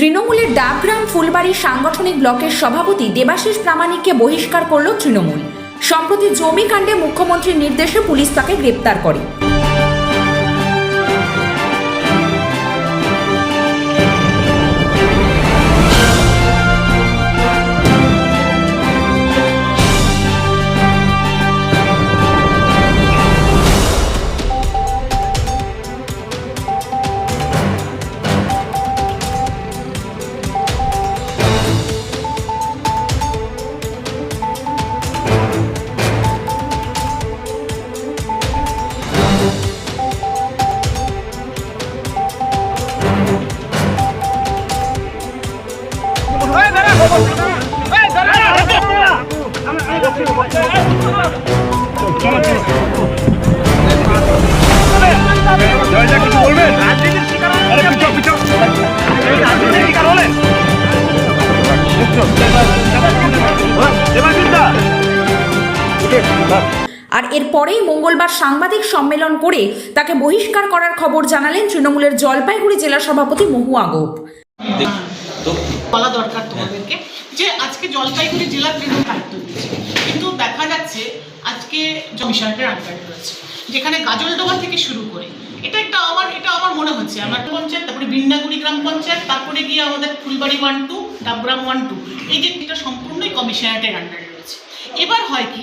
তৃণমূলের ডাবগ্রাম ফুলবাড়ি সাংগঠনিক ব্লকের সভাপতি দেবাশিস প্রামাণিককে বহিষ্কার করল তৃণমূল। সম্প্রতি জমি কাণ্ডে মুখ্যমন্ত্রীর নির্দেশে পুলিশ তাকে গ্রেপ্তার করে। আর এরপরেই মঙ্গলবার সাংবাদিক সম্মেলন করে তাকে বহিষ্কার করার খবর জানালেন তৃণমূলের জলপাইগুড়ি জেলা সভাপতি মহুয়া গোপ তো বলা দরকার তোমাদেরকে যে আজকে জলপাইগুড়ি জেলা তৃণমূল দায়িত্ব দিয়েছে কিন্তু দেখা যাচ্ছে আজকে জমিশনটের আন্ডারে রয়েছে যেখানে গাজলডোবা থেকে শুরু করে। এটা একটা আমার, এটা আমার মনে হচ্ছে। আমার পঞ্চায়েত, তারপরে বিন্নাগুড়ি গ্রাম পঞ্চায়েত, তারপরে গিয়ে আমাদের Phulbari one two Dabgram one two এই যে এটা সম্পূর্ণই কমিশনারেটের আন্ডারে এবার হয় কি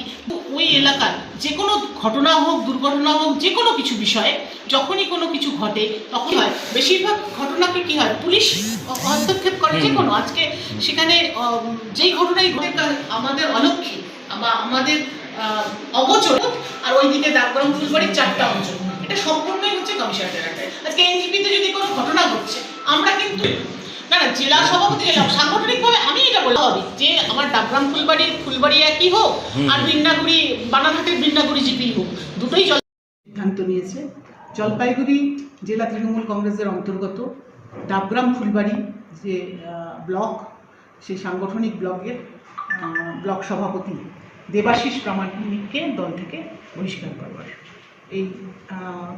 ওই এলাকার যে কোনো ঘটনা হোক দুর্ঘটনা হোক যে কোনো কিছু বিষয়ে যখনই কোনো কিছু ঘটে তখন হয়। বেশিরভাগ ঘটনাকে কি হয় পুলিশ হস্তক্ষেপ করে যে কোনো আজকে সেখানে যেই ঘটনাই ঘটে তার আমাদের অলক্ষ্যে বা আমাদের আহ, অগোচর আর ওইদিকে ডাকগ্রাম ফুলবাড়ির চারটা অঞ্চল। এটা সম্পূর্ণই হচ্ছে কমিশনারের আজকে এনজিপিতে যদি কোনো ঘটনা ঘটছে আমরা কিন্তু না না জেলা সভাপতি জেলা সাংগঠনিকভাবে আমি এটা বলতে হবে যে আমার ডাবগ্রাম ফুলবাড়ির ফুলবাড়ি একই হোক আর বিন্নাগুড়ি বানাঘাটের বিন্নাগুড়ি জিপি হোক দুটোই জল সিদ্ধান্ত নিয়েছে। জলপাইগুড়ি জেলা তৃণমূল কংগ্রেসের অন্তর্গত ডাবগ্রাম ফুলবাড়ি যে আহ, ব্লক সেই সাংগঠনিক ব্লকের আহ, ব্লক সভাপতি দেবাশিস প্রামাণিককে দল থেকে বহিষ্কার করবার এই আহ,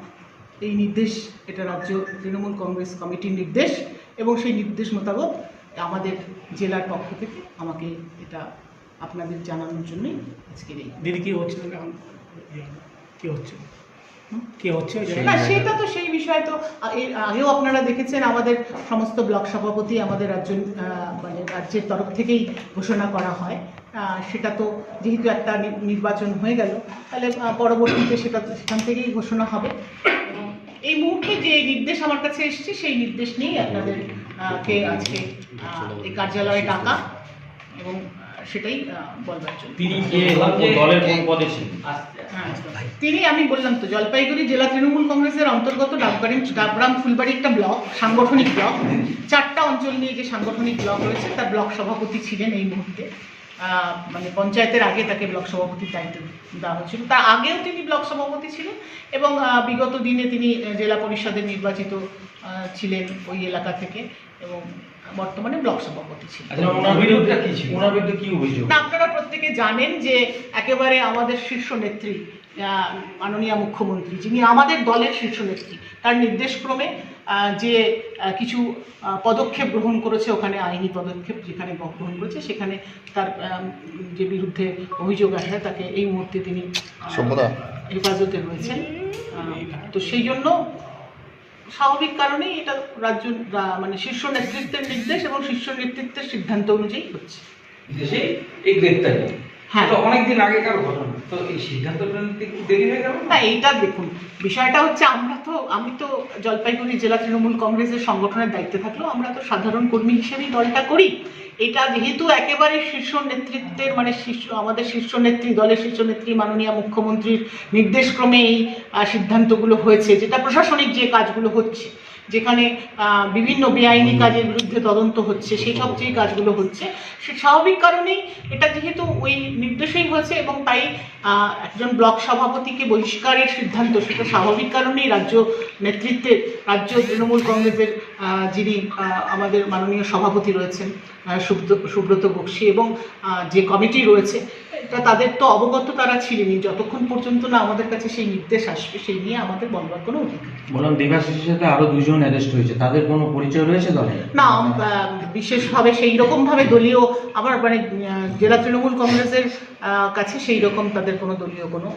এই নির্দেশ এটা রাজ্য তৃণমূল কংগ্রেস কমিটির নির্দেশ। এবং সেই নির্দেশ মোতাবেক আমাদের জেলার পক্ষ থেকে আমাকে এটা আপনাদের জানানোর জন্যই আজকের এই দিদি কি হচ্ছে? এখন কি হচ্ছে? কি হচ্ছে না সেটা তো সেই বিষয়ে তো এর আগেও আপনারা দেখেছেন আমাদের সমস্ত ব্লক সভাপতি আমাদের রাজ্য মানে রাজ্যের তরফ থেকেই ঘোষণা করা হয়। সেটা তো যেহেতু একটা নির্বাচন হয়ে গেল তাহলে পরবর্তীতে সেটা সেখান থেকেই ঘোষণা হবে। এবং এই মুহূর্তে যে নির্দেশ আমার কাছে এসেছে সেই নির্দেশ নিয়েই আপনাদের কে আজকে এই কার্যালয়ে ডাকা এবং সেটাই বলবার জন্য। তিনি হ্যাঁ, তিনি আমি বললাম তো জলপাইগুড়ি জেলা তৃণমূল কংগ্রেসের অন্তর্গত ডাবগ্রাম ডাবগ্রাম ফুলবাড়ি একটা ব্লক সাংগঠনিক ব্লক। চারটা অঞ্চল নিয়ে যে সাংগঠনিক ব্লক রয়েছে তার ব্লক সভাপতি ছিলেন এই মুহূর্তে। মানে পঞ্চায়েতের আগে তাকে ব্লক সভাপতির দায়িত্ব দেওয়া হয়েছিল। তার আগেও তিনি ব্লক সভাপতি ছিলেন এবং বিগত দিনে তিনি জেলা পরিষদের নির্বাচিত আহ, ছিলেন ওই এলাকা থেকে এবং বর্তমানে ব্লক সভাপতি ছিলেন। আচ্ছা ওনার বিরুদ্ধে কি ছিল? ওনার বিরুদ্ধে কি অভিযোগ? না আপনারা প্রত্যেকে জানেন যে একেবারে আমাদের শীর্ষ নেত্রী আহ, মাননীয় মুখ্যমন্ত্রী যিনি আমাদের দলের শীর্ষ নেত্রী তার নির্দেশক্রমে যে কিছু পদক্ষেপ গ্রহণ করেছে ওখানে আইনি পদক্ষেপ যেখানে গ্রহণ করেছে সেখানে তার যে বিরুদ্ধে অভিযোগ আসে তাকে এই মুহূর্তে তিনি হেফাজতে রয়েছেন। তো সেই জন্য স্বাভাবিক কারণেই এটা রাজ্য রা- মানে শীর্ষ নেতৃত্বের নির্দেশ এবং শীর্ষ নেতৃত্বের সিদ্ধান্ত অনুযায়ী হচ্ছে। এই গ্রেপ্তারি। হ্যাঁ। অনেকদিন আগেকার ঘটনা। তো এই সিদ্ধান্তটা দেরি হয়ে গেল? না এইটা দেখুন বিষয়টা হচ্ছে আমরা তো আমি তো জলপাইগুড়ি জেলা তৃণমূল কংগ্রেসের সংগঠনের দায়িত্বে থাকলেও আমরা তো সাধারণ কর্মী হিসেবেই দলটা করি। এটা যেহেতু একেবারে শীর্ষ নেতৃত্বের মানে শীর্ষ আমাদের শীর্ষ নেত্রী দলের শীর্ষ নেত্রী মাননীয় মুখ্যমন্ত্রীর নির্দেশক্রমে এই সিদ্ধান্তগুলো হয়েছে যেটা প্রশাসনিক যে কাজগুলো হচ্ছে। যেখানে বিভিন্ন বেআইনি কাজের বিরুদ্ধে তদন্ত হচ্ছে সেই সব যে কাজগুলো হচ্ছে সে স্বাভাবিক কারণেই এটা যেহেতু ওই নির্দেশেই হয়েছে এবং তাই একজন ব্লক সভাপতিকে বহিষ্কারের সিদ্ধান্ত সেটা স্বাভাবিক কারণেই রাজ্য নেতৃত্বের রাজ্য তৃণমূল কংগ্রেসের যিনি আমাদের মাননীয় সভাপতি রয়েছেন সুব্রত সুব্রত বক্সি এবং যে কমিটি রয়েছে তা তাদের তো অবগত তারা ছিলেনই। যতক্ষণ পর্যন্ত না আমাদের কাছে সেই নির্দেশ আসবে সেই নিয়ে আমাদের বলবার কোনো অধিকার। বললাম দেবাশিসের সাথে আরও দুজন অ্যারেস্ট হয়েছে। তাদের কোনো পরিচয় রয়েছে দলে? না বিশেষভাবে সেই রকম ভাবে দলীয় আমার মানে জেলা তৃণমূল কংগ্রেসের কাছে সেই রকম তাদের কোনো দলীয় কোনো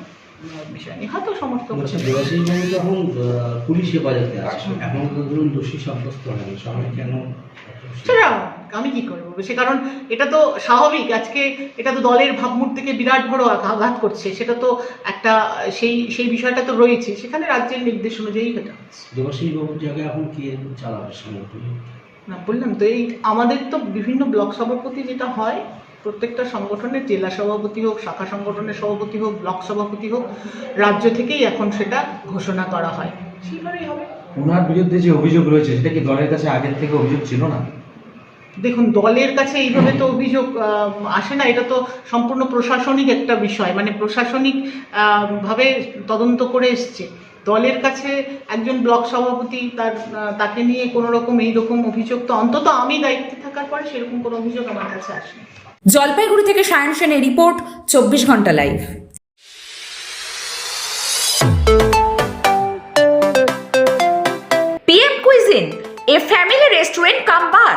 বিষয় নেই। হয়তো দেবাশিস বাবু যখন পুলিশ হেফাজতে এখন তো ধরুন দোষী সাব্যস্ত হয়নি। সবাই কেন? সেটা আমি কি করে বলব? সে কারণ এটা তো স্বাভাবিক। আজকে এটা তো দলের ভাবমূর্তিকে বিরাট বড় আঘা- আঘাত করছে। সেটা তো একটা সেই সেই বিষয়টা তো রয়েছে। সেখানে রাজ্যের নির্দেশ অনুযায়ী এটা হচ্ছে। দেবাশিস বাবুর জায়গায় এখন কে চালাবে না বললাম তো এই আমাদের তো বিভিন্ন ব্লক সভাপতি যেটা হয় প্রত্যেকটা সংগঠনের জেলা সভাপতি হোক শাখা সংগঠনের সভাপতি হোক ব্লক সভাপতি হোক রাজ্য থেকেই এখন সেটা ঘোষণা করা হয়। সেইভাবেই হবে। ওনার বিরুদ্ধে যে অভিযোগ রয়েছে সেটা কি দলের কাছে আগের থেকে অভিযোগ ছিল না? দেখুন দলের কাছে এইভাবে তো অভিযোগ আসে না এটা তো সম্পূর্ণ প্রশাসনিক একটা বিষয় মানে প্রশাসনিক আহ, ভাবে তদন্ত করে এসছে। দলের কাছে একজন ব্লক সভাপতি তার তাকে নিয়ে কোনো রকম এইরকম অভিযোগ তো অন্তত আমি দায়িত্বে থাকার পরে সেরকম কোনো অভিযোগ আমার কাছে আসেনি জলপাইগুড়ি থেকে সায়ন সেনের রিপোর্ট চব্বিশ ঘণ্টা live. PM cuisine a family restaurant cum bar